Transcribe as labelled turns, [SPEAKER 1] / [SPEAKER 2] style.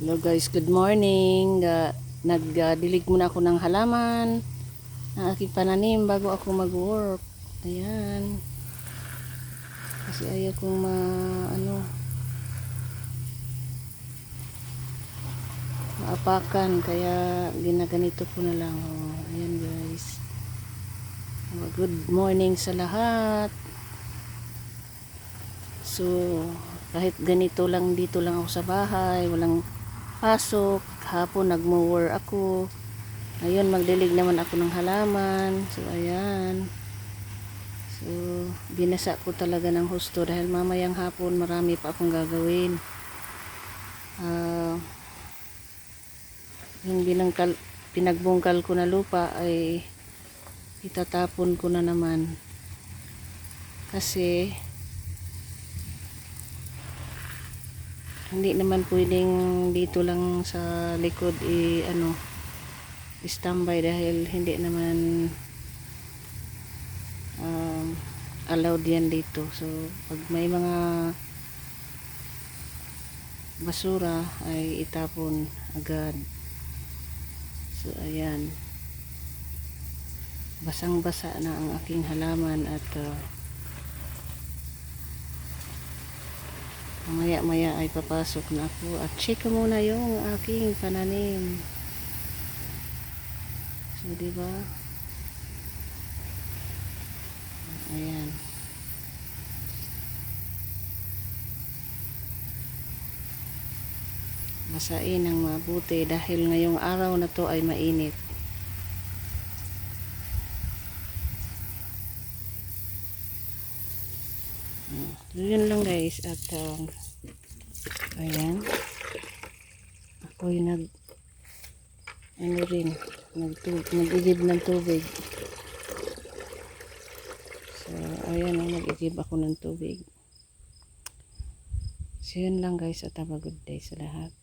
[SPEAKER 1] Hello guys, good morning. Uh, Nagdilig muna ako ng halaman ng aking pananim bago ako mag-work. Ayan. Kasi ayaw kong ma, ano, maapakan. Kaya ginaganito ko na lang. Oh, ayan guys. Oh, good morning sa lahat. So, kahit ganito lang dito lang ako sa bahay, walang pasok, hapon nagmo-war ako. Ngayon magdilig naman ako ng halaman. So, ayan. So, binasa ko talaga ng husto dahil mamayang hapon marami pa akong gagawin. Ah, yung binangkal, pinagbungkal ko na lupa ay itatapon ko na naman. Kasi, hindi naman pwedeng dito lang sa likod i ano standby dahil hindi naman um, allowed yan dito. So pag may mga basura ay itapon agad. So ayan. Basang basa na ang aking halaman at uh, Maya maya ay papasok na ako at check ko muna yung aking pananim. So, di ba? Ayan. Masain ng mabuti dahil ngayong araw na to ay mainit. Mm, Yun lang guys. At um, ayan. Ako yung nag ano rin nag-igib ng tubig. So ayan ang nag-igib ako ng tubig. So yun lang guys. At have a good day sa lahat